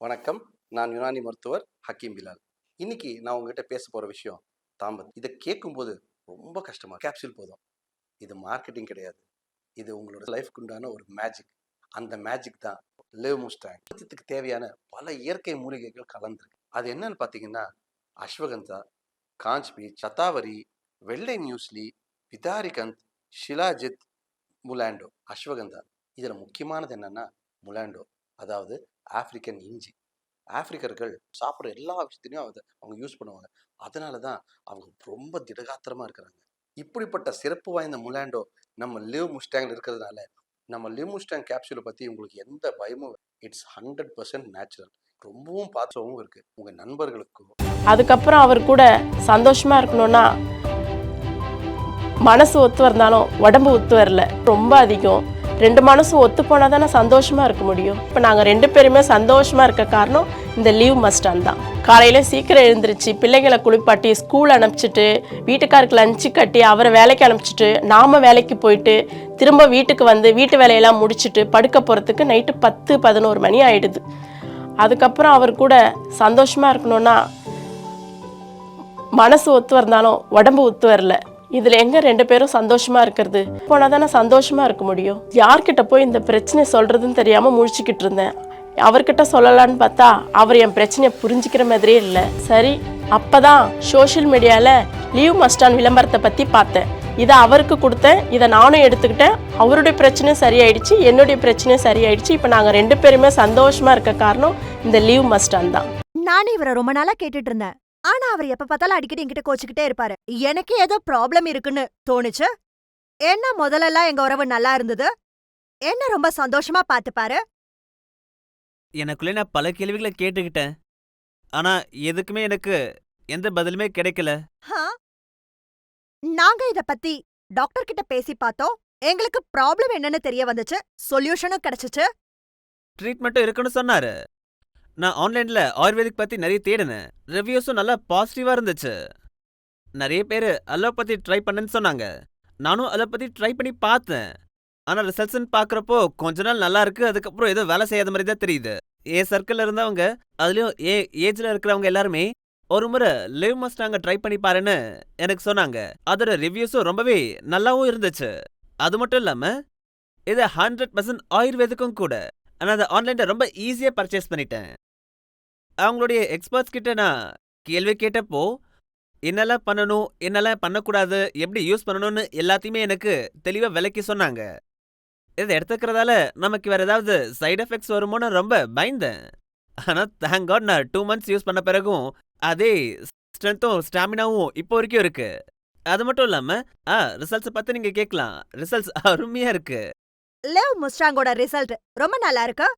வணக்கம். நான் யுனானி மருத்துவர் ஹக்கீம் பிலால். இன்னைக்கு நான் உங்ககிட்ட பேச போகிற விஷயம் தாம்பத். இதை கேட்கும்போது ரொம்ப கஷ்டமாக கேப்சூல் போதும். இது மார்க்கெட்டிங் கிடையாது. இது உங்களோட லைஃப்க்கு உண்டான ஒரு மேஜிக் அந்த மேஜிக் தான் லிவ் முஸ்டாங் க்கு தேவையான பல இயற்கை மூலிகைகள் கலந்துருக்கு. அது என்னன்னு பார்த்தீங்கன்னா அஸ்வகந்தா காஞ்ச்பி சத்தாவரி வெள்ளை நியூஸ்லி விதாரிகந்த் ஷிலாஜித் முலாண்டோ. அஸ்வகந்தா. இதில் முக்கியமானது என்னென்னா முலாண்டோ. அதாவது ஆப்பிரிக்கன் இஞ்சி. ஆப்பிரிக்கர்கள் சாப்பிட்ற எல்லா விஷயத்தையும் அதை அவங்க யூஸ் பண்ணுவாங்க. அதனால தான் அவங்க ரொம்ப திடகாத்திரமாக இருக்கிறாங்க. இப்படிப்பட்ட சிறப்பு வாய்ந்த முலாண்டோ நம்ம லிவ் முஸ்டாங்கில் இருக்கிறதுனால நம்ம லிவ் முஸ்டாங் கேப்சூலை பற்றி உங்களுக்கு எந்த பயமும் இட்ஸ் ஹண்ட்ரட் பர்சன்ட் நேச்சுரல் ரொம்பவும் பாத்திரமும் இருக்கு. உங்க நண்பர்களுக்கும் அதுக்கப்புறம் அவர் கூட சந்தோஷமா இருக்கணும்னா மனசு ஒத்து வந்தாலும் உடம்பு ஒத்து வரல. ரொம்ப அதிகம். ரெண்டு மனசும் ஒத்து போனால் தானே சந்தோஷமாக இருக்க முடியும். இப்போ நாங்கள் ரெண்டு பேருமே சந்தோஷமாக இருக்க காரணம் இந்த லீவ் மஸ்டான் தான். காலையில் சீக்கிரம் எழுந்திருச்சு பிள்ளைங்களை குளிப்பாட்டி ஸ்கூல் அனுப்பிச்சிட்டு வீட்டுக்காருக்கு லஞ்சு கட்டி அவரை வேலைக்கு அனுப்பிச்சிட்டு நாம வேலைக்கு போயிட்டு திரும்ப வீட்டுக்கு வந்து வீட்டு வேலையெல்லாம் முடிச்சுட்டு படுக்க போகிறதுக்கு நைட்டு பத்து பதினோரு மணி ஆயிடுது. அதுக்கப்புறம் அவர் கூட சந்தோஷமாக இருக்கணும்னா மனசு ஒத்து வரந்தாலும் உடம்பு ஒத்து வரல. இதில் எங்கே ரெண்டு பேரும் சந்தோஷமாக இருக்கிறது? போனால் தானே சந்தோஷமாக இருக்க முடியும். யார்கிட்ட போய் இந்த பிரச்சனை சொல்கிறதுன்னு தெரியாமல் முழிச்சுக்கிட்டு இருந்தேன். அவர்கிட்ட சொல்லலான்னு பார்த்தா அவர் என் பிரச்சனையை புரிஞ்சுக்கிற மாதிரியே இல்லை. சரி அப்போ தான் சோஷியல் மீடியாவில் லீவ் மஸ்டான் விளம்பரத்தை பற்றி பார்த்தேன். இதை அவருக்கு கொடுத்தேன் இதை நானும் எடுத்துக்கிட்டேன். அவருடைய பிரச்சனையும் சரியாயிடுச்சு என்னுடைய பிரச்சனையும் சரியாயிடுச்சு. இப்போ நாங்கள் ரெண்டு பேருமே சந்தோஷமாக இருக்க காரணம் இந்த லீவ் மஸ்டான் தான். நானே இவரை ரொம்ப நாளாக கேட்டுட்டு இருந்தேன். ஆனா அவர் எப்ப பார்த்தாலும் அடிக்கடி என்கிட்ட கோச்சுக்கிட்டே இருப்பாரு. எனக்கு ஏதோ ப்ராப்ளம் இருக்குன்னு தோணுச்சு. என்ன முதல்லலாம் எங்க உறவு நல்லா இருந்தது? என்ன ரொம்ப சந்தோஷமா பாத்துப்பாரு எனக்குள்ளே நான் பல கேள்விகளை கேட்டுக்கிட்டேன். ஆனா எதுக்குமே எனக்கு எந்த பதிலுமே கிடைக்கல. ஹா? நாங்க இத பத்தி டாக்டர் கிட்ட பேசி பார்த்தோம். எங்களுக்கு ப்ராப்ளம் என்னன்னு தெரிய வந்துச்சு. சொல்யூஷனும் கிடைச்சுச்சு. ட்ரீட்மெண்ட்டும் இருக்குன்னு சொன்னாரு. நான் ஆன்லைன்ல ஆயுர்வேதிக் பத்தி நிறைய தேடினேன். ரிவ்யூஸும் நல்லா பாசிட்டிவா இருந்துச்சு. நிறைய பேர் அலோபதி ட்ரை பண்ணுன்னு சொன்னாங்க. நானும் அலோபதி ட்ரை பண்ணி பார்த்தேன். ஆனா ரிசல்ட்ஸ்ன்னு பார்க்கறப்போ கொஞ்ச நாள் நல்லா இருக்கு அதுக்கப்புறம் ஏதோ வேலை செய்யாத மாதிரி தான் தெரியுது. ஏ சர்க்கிள்ல இருந்தவங்க அதுலயும் ஏ ஏஜ்ல இருக்கிறவங்க எல்லாருமே ஒரு முறை லிவ் மஸ்டாங்க ட்ரை பண்ணி பாருன்னு எனக்கு சொன்னாங்க. அதோட ரிவ்யூஸும் ரொம்பவே நல்லாவும் இருந்துச்சு. அது மட்டும் இல்லாம இது ஹண்ட்ரட் பர்சன்ட் ஆயுர்வேதிக்கும் கூட. ஆனா அதை ஆன்லைன்ல ரொம்ப ஈஸியா பர்ச்சேஸ் பண்ணிட்டேன். அவங்களுடைய எக்ஸ்பர்ட்ஸ் கிட்ட நான் கேள்வி கேட்டப்போ என்னெல்லாம் பண்ணணும்? என்னெல்லாம் பண்ணக்கூடாது? எப்படி யூஸ் பண்ணணும்னு எல்லாத்தையுமே எனக்கு தெளிவா விளக்கி சொன்னாங்க. இதை எடுத்துக்கிறதால நமக்கு வேற ஏதாவது சைடு எஃபெக்ட்ஸ் வருமோன்னு ரொம்ப பயந்தேன். ஆனா தேங்க் காட் நான் டூ மந்த்ஸ் யூஸ் பண்ண பிறகும் அதே ஸ்ட்ரென்த்தும் ஸ்டாமினாவும் இப்போ வரைக்கும் இருக்கு. அது மட்டும் இல்லாம ஆ ரிசல்ட்ஸ் பத்தி நீங்க கேட்கலாம். ரிசல்ட்ஸ் அருமையா இருக்கு. லேவ் முஸ்டாங்கோட ரிசல்ட் ரொம்ப நல்லா இருக்கு?